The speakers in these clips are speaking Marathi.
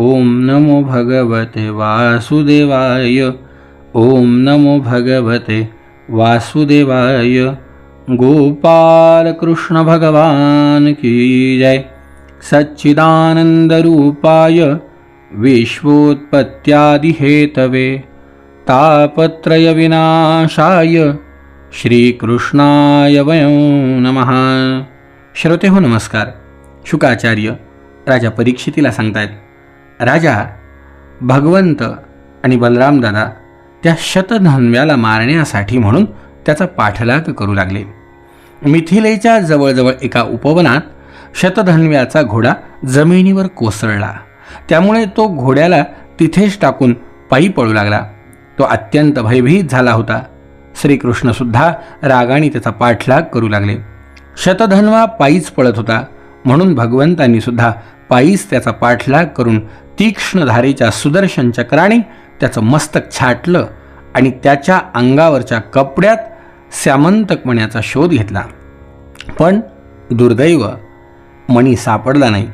ओम नमो भगवते वासुदेवाय। ओम नमो भगवते वासुदेवाय। गोपाल कृष्ण भगवान की जय। सच्चिदानन्दरूपाय विश्वोत्पत्त्यादिहेतवे। तापत्रयविनाशाय श्रीकृष्णाय वयं नमः। श्रोते हो नमस्कार। शुकाचार्य राजा परीक्षितीला सांगतायत राजा भगवंत आणि बलरामदादा त्या शतधन्व्याला मारण्यासाठी म्हणून त्याचा पाठलाग करू लागले. मिथिलेच्या जवळजवळ एका उपवनात शतधन्व्याचा घोडा जमिनीवर कोसळला. त्यामुळे तो घोड्याला तिथेच टाकून पायी पळू लागला. तो अत्यंत भयभीत झाला होता. श्रीकृष्णसुद्धा रागाने त्याचा पाठलाग करू लागले. शतधन्वा पायीच पळत होता. म्हणून भगवंतांनी सुद्धा पायीस त्याचा पाठलाग करून तीक्ष्ण धारेच्या सुदर्शन चक्राने त्याचं मस्तक छाटलं आणि त्याच्या अंगावरच्या कपड्यात स्यामंतकपण्याचा शोध घेतला. पण दुर्दैव मणी सापडला नाही.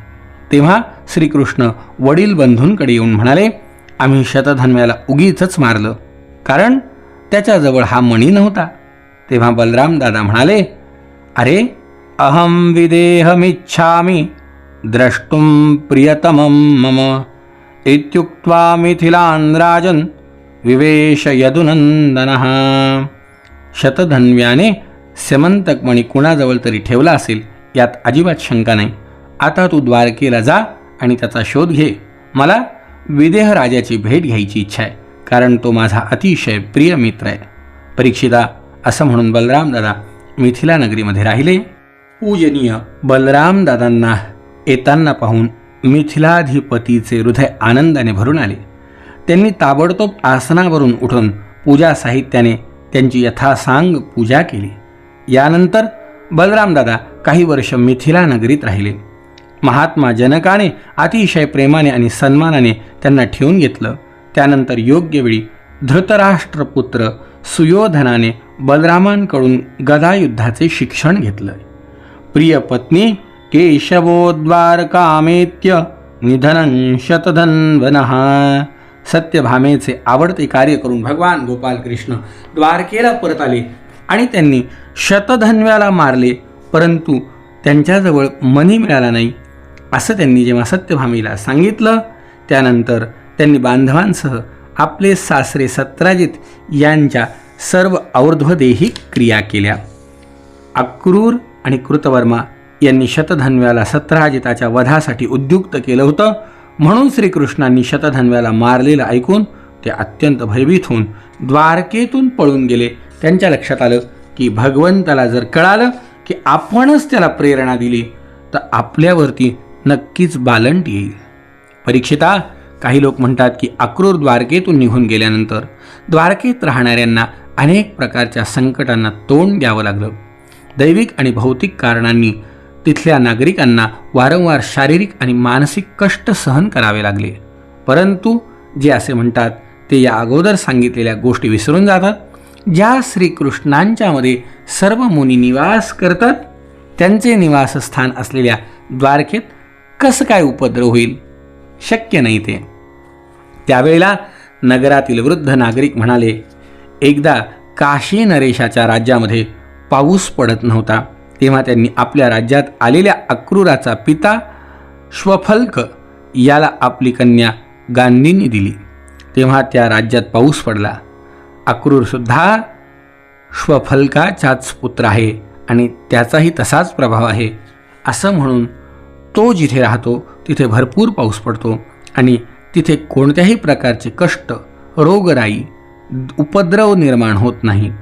तेव्हा श्रीकृष्ण वडील बंधूंकडे येऊन म्हणाले आम्ही शतधन्व्याला उगीच मारलं कारण त्याच्याजवळ हा मणी नव्हता. तेव्हा बलराम दादा म्हणाले अरे अहं विदेहमिच्छामि द्रष्टुं प्रियतमं मम। इत्युक्त्वा मिथिलान् राजन् विवेश यदुनंदनः शतधन्व्याने स्यमंतकमणी कुणाजवळ तरी ठेवला असेल यात अजिबात शंका नाही. आता तू द्वारकेला जा आणि त्याचा शोध घे. मला विदेह राजाची भेट घ्यायची इच्छा आहे कारण तो माझा अतिशय प्रिय मित्र आहे. परीक्षिता असं म्हणून बलरामदादा मिथिला नगरीमध्ये राहिले. पूजनीय बलरामदादांना येताना पाहून मिथिलाधिपतीचे हृदय आनंदाने भरून आले. त्यांनी ताबडतोब आसनावरून उठून पूजा साहित्याने त्यांची यथासांग पूजा केली. यानंतर बलरामदादा काही वर्ष मिथिला नगरीत राहिले. महात्मा जनकाने अतिशय प्रेमाने आणि सन्मानाने त्यांना ठेवून घेतलं. त्यानंतर योग्य वेळी धृतराष्ट्रपुत्र सुयोधनाने बलरामांकडून गदायुद्धाचे शिक्षण घेतलं. प्रिय पत्नी केशवोद्वारकामेत्य निधनं शतधन्वनः सत्यभामेचे आवडते कार्य करून भगवान गोपालकृष्ण द्वारकेला परत आले आणि त्यांनी शतधन्व्याला मारले परंतु त्यांच्याजवळ मनी मिळाला नाही असं त्यांनी जेव्हा सत्यभामीला सांगितलं त्यानंतर त्यांनी बांधवांसह आपले सासरे सत्राजित यांच्या सर्व और्ध्वदेही क्रिया केल्या. अक्रूर आणि कृतवर्मा यांनी शतधन्व्याला सत्राजिताच्या वधासाठी उद्युक्त केलं होतं. म्हणून श्रीकृष्णांनी शतधन्व्याला मारलेलं ऐकून ते अत्यंत भयभीत होऊन द्वारकेतून पळून गेले. त्यांच्या लक्षात आलं की भगवंताला जर कळालं की आपणच त्याला प्रेरणा दिली तर आपल्यावरती नक्कीच बालंट येईल. परीक्षिता काही लोक म्हणतात की अक्रूर द्वारकेतून निघून गेल्यानंतर द्वारकेत राहणाऱ्यांना अनेक प्रकारच्या संकटांना तोंड द्यावं लागलं. दैविक आणि भौतिक कारणांनी तिथल्या नागरिकांना वारंवार शारीरिक आणि मानसिक कष्ट सहन करावे लागले. परंतु जे असे म्हणतात ते या अगोदर सांगितलेल्या गोष्टी विसरून जातात. ज्या श्रीकृष्णांच्यामध्ये सर्व मुनी निवास करतात त्यांचे निवासस्थान असलेल्या द्वारकेत कसं काय उपद्रव होईल? शक्य नाही ते. त्यावेळेला नगरातील वृद्ध नागरिक म्हणाले एकदा काशी नरेशाच्या राज्यामध्ये पाऊस पडत नव्हता. तेव्हा त्यांनी आपल्या राज्यात आलेल्या अक्रूराचा पिता श्वफल्क याला आपली कन्या गांधींनी दिली. तेव्हा त्या राज्यात पाऊस पडला. अक्रूरसुद्धा श्वफल्काचाच पुत्र आहे आणि त्याचाही तसाच प्रभाव आहे. असं म्हणून तो जिथे राहतो तिथे भरपूर पाऊस पडतो आणि तिथे कोणत्याही प्रकारचे कष्ट रोगराई उपद्रव निर्माण होत नाही.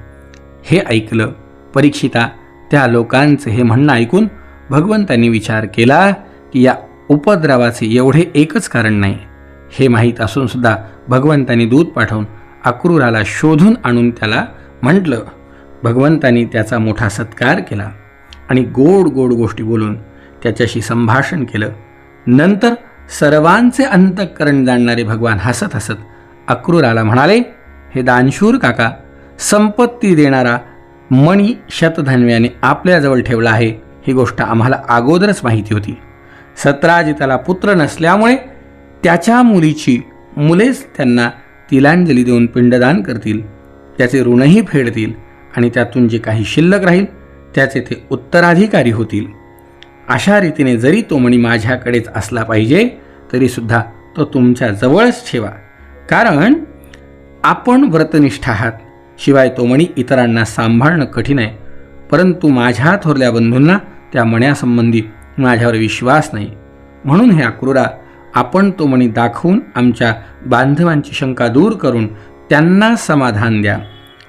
हे ऐकलं परीक्षिता. त्या लोकांचे हे म्हणणं ऐकून भगवंतांनी विचार केला की या उपद्रवाचे एवढे एकच कारण नाही. हे माहीत असूनसुद्धा भगवंतांनी दूध पाठवून अक्रूराला शोधून आणून त्याला म्हटलं. भगवंतांनी त्याचा मोठा सत्कार केला आणि गोड गोड गोष्टी बोलून त्याच्याशी संभाषण केलं. नंतर सर्वांचे अंतःकरण जाणणारे भगवान हसत हसत अक्रूराला म्हणाले हे दानशूर काका संपत्ती देणारा मणी शतधन्व्याने आपल्याजवळ ठेवला आहे. ही गोष्ट आम्हाला अगोदरच माहिती होती. सत्राजिताला पुत्र नसल्यामुळे त्याच्या मुलीची मुलेच त्यांना तिलांजली देऊन पिंडदान करतील. त्याचे ऋणही फेडतील आणि त्यातून जे काही शिल्लक राहील त्याचे ते उत्तराधिकारी होतील. अशा रीतीने जरी तो मणी माझ्याकडेच असला पाहिजे तरीसुद्धा तो तुमच्या जवळच ठेवा. कारण आपण व्रतनिष्ठ आहात. शिवाय तो मणी इतरांना सांभाळणं कठीण आहे. परंतु माझ्या थोरल्या बंधूंना त्या मण्यासंबंधी माझ्यावर विश्वास नाही. म्हणून हे अक्रूरा आपण तो मणी दाखवून आमच्या बांधवांची शंका दूर करून त्यांना समाधान द्या.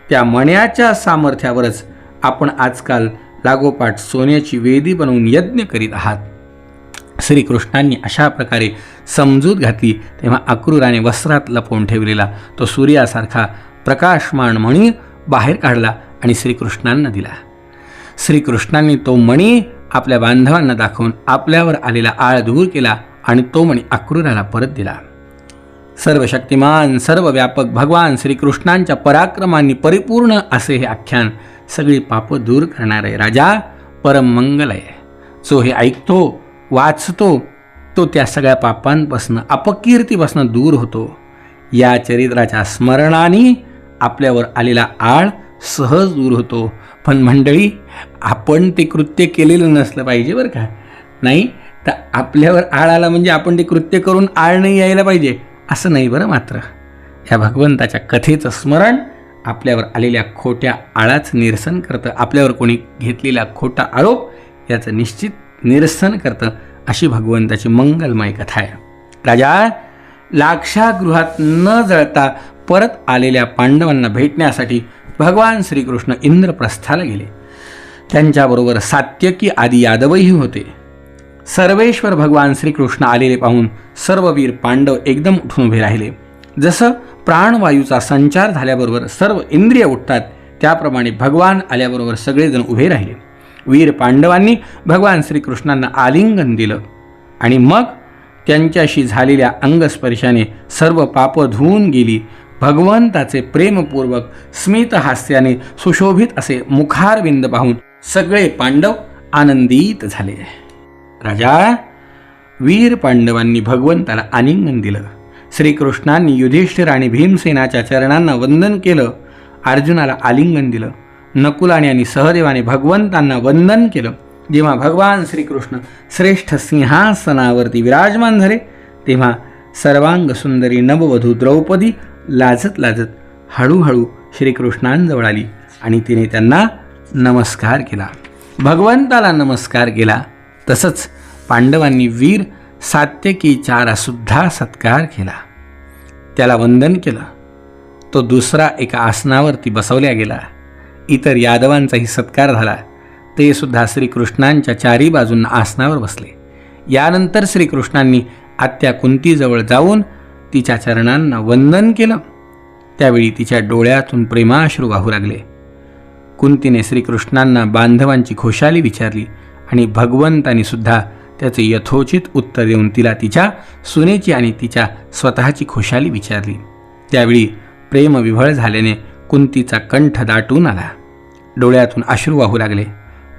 त्या मण्याच्या सामर्थ्यावरच आपण आजकाल लागोपाठ सोन्याची वेदी बनवून यज्ञ करीत आहात. श्रीकृष्णांनी अशा प्रकारे समजूत घातली तेव्हा अक्रूराने वस्त्रात लपवून ठेवलेला तो सूर्यासारखा प्रकाशमान मणी बाहेर काढला आणि श्रीकृष्णांना दिला. श्रीकृष्णांनी तो मणी आपल्या बांधवांना दाखवून आपल्यावर आलेला आळ दूर केला आणि तो मणी अक्रूराला परत दिला. सर्व शक्तिमान सर्व व्यापक भगवान श्रीकृष्णांच्या पराक्रमांनी परिपूर्ण असे हे आख्यान सगळी पापं दूर करणारे राजा परम मंगल आहे. जो हे ऐकतो वाचतो तो त्या सगळ्या पापांपासून अपकीर्तीपासून दूर होतो. या चरित्राच्या स्मरणाने आपल्यावर आलेला आळ सहज दूर होतो. पण मंडळी आपण ते कृत्य केलेलं नसलं पाहिजे बरं का? नाही? तर आपल्यावर आळ आला म्हणजे आपण ते कृत्य करून आळ नाही यायला पाहिजे. असं नाही बरं मात्र. या भगवंताच्या कथेचं स्मरण आपल्यावर आलेल्या खोट्या आळाचं निरसन करतं. आपल्यावर कोणी घेतलेला खोटा आरोप याचं निश्चित निरसन करतं अशी भगवंताची मंगलमय कथा आहे. राजा लाक्षागृहात न जळता परत आलेल्या पांडवांना भेटण्यासाठी भगवान श्रीकृष्ण इंद्रप्रस्थाला गेले. त्यांच्याबरोबर सात्यकी आदी यादवही होते. सर्वेश्वर भगवान श्रीकृष्ण आलेले पाहून सर्व वीर पांडव एकदम उठून उभे राहिले. जसं प्राणवायूचा संचार झाल्याबरोबर सर्व इंद्रिय उठतात त्याप्रमाणे भगवान आल्याबरोबर सगळेजण उभे राहिले. वीर पांडवांनी भगवान श्रीकृष्णांना आलिंगन दिलं आणि मग त्यांच्याशी झालेल्या अंगस्पर्शाने सर्व पापं धुवून गेली. भगवंताचे प्रेमपूर्वक स्मितहास्याने सुशोभित असे मुखारविंद पाहून सगळे पांडव आनंदित झाले. राजा वीर पांडवांनी भगवंताला आलिंगन दिलं. श्रीकृष्णांनी युधिष्ठिर आणि भीमसेनाच्या चरणांना वंदन केलं. अर्जुनाला आलिंगन दिलं. नकुलाने आणि सहदेवाने भगवंतांना वंदन केलं. जेव्हा भगवान श्रीकृष्ण श्रेष्ठ सिंहासनावरती विराजमान झाले तेव्हा सर्वांग सुंदरी नववधू द्रौपदी लाजत लाजत हळूहळू श्रीकृष्णांजवळ आली आणि तिने त्यांना नमस्कार केला. भगवंताला नमस्कार केला. तसंच पांडवांनी वीर सात्यकीचारासुद्धा सत्कार केला. त्याला वंदन केलं. तो दुसरा एका आसनावरती बसवल्या गेला. इतर यादवांचाही सत्कार झाला. ते सुद्धा श्रीकृष्णांच्या चारी बाजूंना आसनावर बसले. यानंतर श्रीकृष्णांनी आत्या कुंतीजवळ जाऊन तिच्या चरणांना वंदन केलं. त्यावेळी तिच्या डोळ्यातून प्रेमाश्रू वाहू लागले. कुंतीने श्रीकृष्णांना बांधवांची खुशाली विचारली आणि भगवंतानी सुद्धा त्याचे यथोचित उत्तर देऊन तिला तिच्या सुनेची आणि तिच्या स्वतःची खुशाली विचारली. त्यावेळी प्रेमविभळ झाल्याने कुंतीचा कंठ दाटून आला. डोळ्यातून अश्रू वाहू लागले.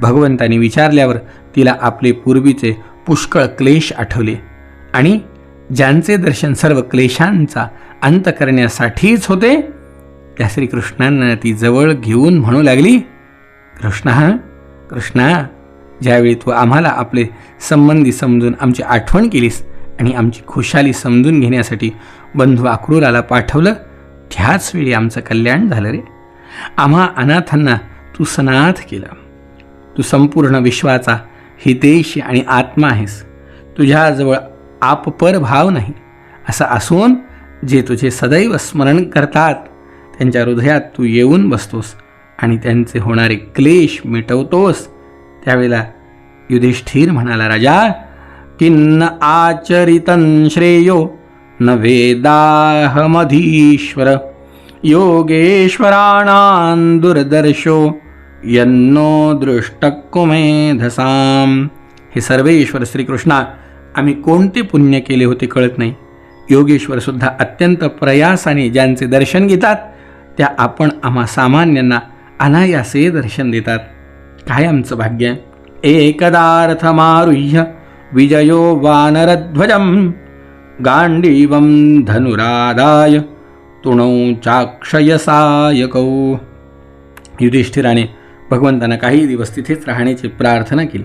भगवंतानी विचारल्यावर तिला आपले पूर्वीचे पुष्कळ क्लेश आठवले आणि ज्यांचे दर्शन सर्व क्लेशांचा अंत करण्यासाठीच होते त्या श्रीकृष्णांना ती जवळ घेऊन म्हणू लागली कृष्णा कृष्णा ज्यावेळी तू आम्हाला आपले संबंधी समजून आमची आठवण केलीस आणि आमची खुशाली समजून घेण्यासाठी बंधू अक्रूराला पाठवलं त्याच वेळी आमचं कल्याण झालं रे. आम्हा अनाथांना तू सनाथ केलं. तू संपूर्ण विश्वाचा हितेशी आणि आत्मा आहेस. तुझ्याजवळ आपपर भाव नाही. असं असून जे तुझे सदैव स्मरण करतात त्यांच्या हृदयात तू येऊन बसतोस आणि त्यांचे होणारे क्लेश मिटवतोस. त्यावेळेला युधिष्ठिर म्हणाला राजा किन्न आचरितन श्रेयो न वेदाहमधीश्वर योगेश्वराणां दुर्दर्शो यन्नो दृष्टकुमेधसाम हे सर्वेश्वर श्रीकृष्णा आम्ही कोणते पुण्य केले होते कळत नाही. योगेश्वर सुद्धा अत्यंत प्रयासाने ज्यांचे दर्शन घेतात त्या आपण आम्हा सामान्यांना अनायासे दर्शन देतात. काय आमचं भाग्य? एकदार्थमारुह्य विजयो वानरध्वजं गांडीवं धनुरादाय तुणौ चाक्षयसायकौ. युधिष्ठिराने भगवंतांना काही दिवस तिथेच राहण्याची प्रार्थना केली.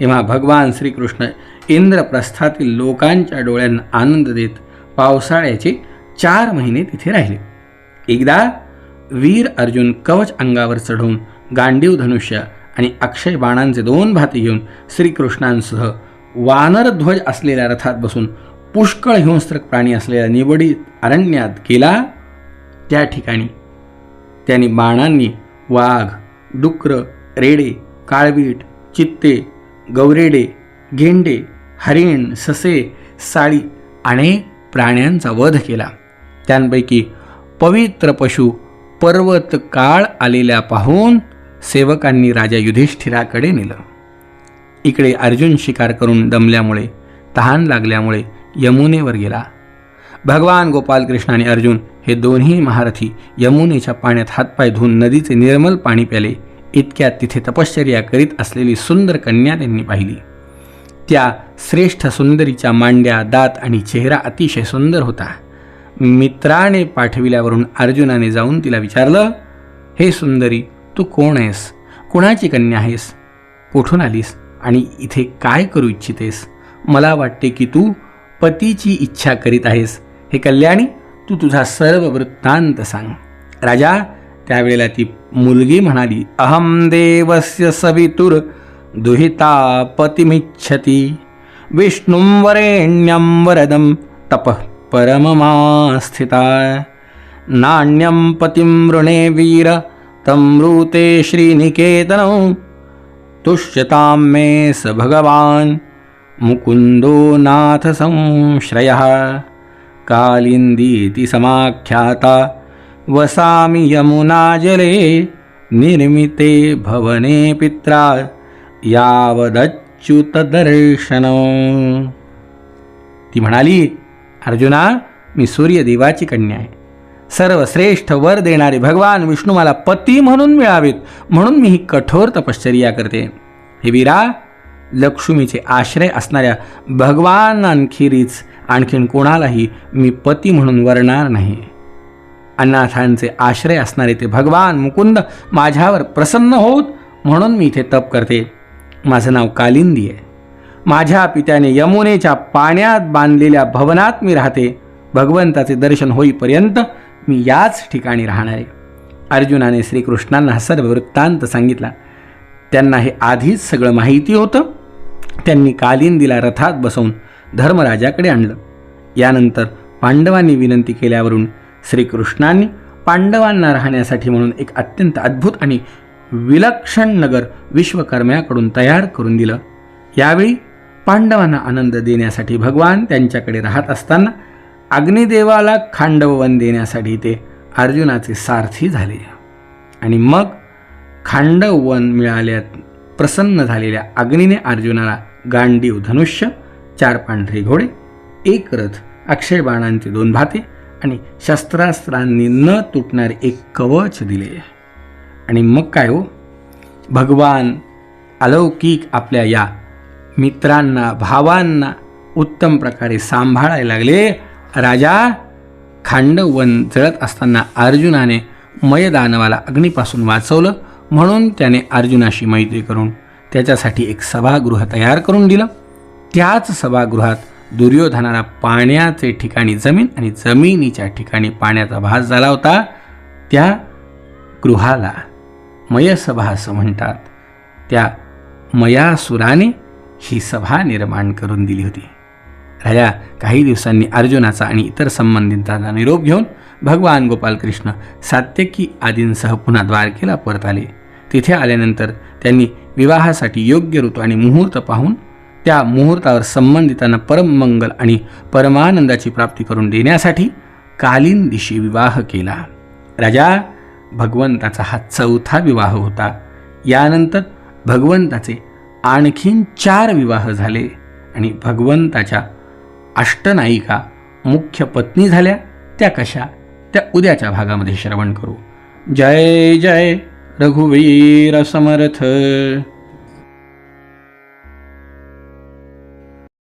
तेव्हा भगवान श्रीकृष्ण इंद्रप्रस्थातील लोकांच्या डोळ्यांना आनंद देत पावसाळ्याचे चार महिने तिथे राहिले. एकदा वीर अर्जुन कवच अंगावर चढवून गांडीव धनुष्य आणि अक्षय बाणांचे दोन भाते घेऊन श्रीकृष्णांसह वानरध्वज असलेल्या रथात बसून पुष्कळ हिंस्त्रक प्राणी असलेल्या निवडीत अरण्यात गेला. त्या ठिकाणी त्यांनी बाणांनी वाघ डुक्र रेडे काळवीट चित्ते गौरेडे गेंडे हरिण ससे साळी अनेक प्राण्यांचा वध केला. त्यांपैकी पवित्र पशु पर्वत काळ आलेल्या पाहून सेवकांनी राजा युधिष्ठिराकडे नेलं. इकडे अर्जुन शिकार करून दमल्यामुळे तहान लागल्यामुळे यमुनेवर गेला. भगवान गोपालकृष्ण आणि अर्जुन हे दोन्ही महारथी यमुनेच्या पाण्यात हातपाय धुवून नदीचे निर्मल पाणी प्याले इतक्यात तिथे तपश्चर्या करीत असलेली सुंदर कन्या त्यांनी पाहिली. त्या श्रेष्ठ सुंदरीच्या मांड्या दात आणि चेहरा अतिशय सुंदर होता. मित्राने पाठविल्यावरून अर्जुनाने जाऊन तिला विचारलं हे सुंदरी तू कोण आहेस? कुणाची कन्या आहेस? कुठून आलीस? आणि इथे काय करू इच्छितेस? मला वाटते की तू पतीची इच्छा करीत आहेस. हे कल्याणी तू तुझा सर्व वृत्तांत सांग. राजा त्यावेळेला ती मुलगी म्हणाली अहम देवस्य सवितुर दुहिता पतिमिच्छती। विष्णुं वरेण्यं वरदं तपः परममास्थिता। नान्यं पतिं वृणे वीर तं ऋते श्रीनिकेतनौ। तुष्यतां मे स भगवान् मुकुन्दो नाथसंश्रयः कालिन्दीति समाख्याता वसामि यमुनाजले निर्मिते भवने पित्रा। यावदच्युतदर्शनं। ती म्हणाली अर्जुना मी सूर्यदेवाची कन्या आहे. सर्वश्रेष्ठ वर देणारे भगवान विष्णू मला पती म्हणून मिळावेत म्हणून मी ही कठोर तपश्चर्या करते. हे वीरा लक्ष्मीचे आश्रय असणाऱ्या भगवानांखेरीज आणखीन कोणालाही मी पती म्हणून वरणार नाही. अनाथांचे आश्रय असणारे ते भगवान मुकुंद माझ्यावर प्रसन्न होत म्हणून मी इथे तप करते. माझं नाव कालिंदी आहे. माझ्या पित्याने यमुनेच्या पाण्यात बांधलेल्या भवनात मी राहते. भगवंताचे दर्शन होईपर्यंत मी याच ठिकाणी राहणार आहे. अर्जुनाने श्रीकृष्णांना हा सर्व वृत्तांत सांगितला. त्यांना हे आधीच सगळं माहिती होतं. त्यांनी कालिंदीला रथात बसवून धर्मराजाकडे आणलं. यानंतर पांडवांनी विनंती केल्यावरून श्रीकृष्णांनी पांडवांना राहण्यासाठी म्हणून एक अत्यंत अद्भुत आणि विलक्षण नगर विश्वकर्म्याकडून तयार करून दिलं. यावेळी पांडवांना आनंद देण्यासाठी भगवान त्यांच्याकडे राहत असताना अग्निदेवाला खांडववन देण्यासाठी ते अर्जुनाचे सारथी झाले. आणि मग खांडववन मिळाल्यात प्रसन्न झालेल्या अग्नीने अर्जुनाला गांडीव धनुष्य चार पांढरे घोडे एक रथ अक्षय बाणांचे दोन भाते आणि शस्त्रास्त्रांनी न तुटणारे एक कवच दिले. आणि मग काय हो? भगवान अलौकिक आपल्या या मित्रांना भावांना उत्तम प्रकारे सांभाळायला लागले. राजा खांडवन जळत असताना अर्जुनाने मयदानवाला अग्नीपासून वाचवलं. म्हणून त्याने अर्जुनाशी मैत्री करून त्याच्यासाठी एक सभागृह तयार करून दिलं. त्याच सभागृहात दुर्योधनाला पाण्याचे ठिकाणी जमीन आणि जमिनीच्या ठिकाणी पाण्याचा भास झाला होता. त्या गृहाला मयसभा असं म्हणतात. त्या मयासुराने ही सभा निर्माण करून दिली होती. राजा काही दिवसांनी अर्जुनाचा आणि इतर संबंधितांचा निरोप घेऊन भगवान गोपालकृष्ण सात्यकी आदींसह पुन्हा द्वारकेला परत आले. तिथे आल्यानंतर त्यांनी विवाहासाठी योग्य ऋतू आणि मुहूर्त पाहून त्या मुहूर्तावर संबंधितांना परममंगल आणि परमानंदाची प्राप्ती करून देण्यासाठी कालीन दिशी विवाह केला. राजा भगवंताचा हा चौथा विवाह होता. यानंतर भगवंताचे आणखीन चार विवाह झाले आणि भगवंताच्या अष्टनायिका मुख्य पत्नी झाल्या. त्या कशा? त्या उद्याच्या भागामध्ये श्रवण करू. जय जय रघुवीर समर्थ.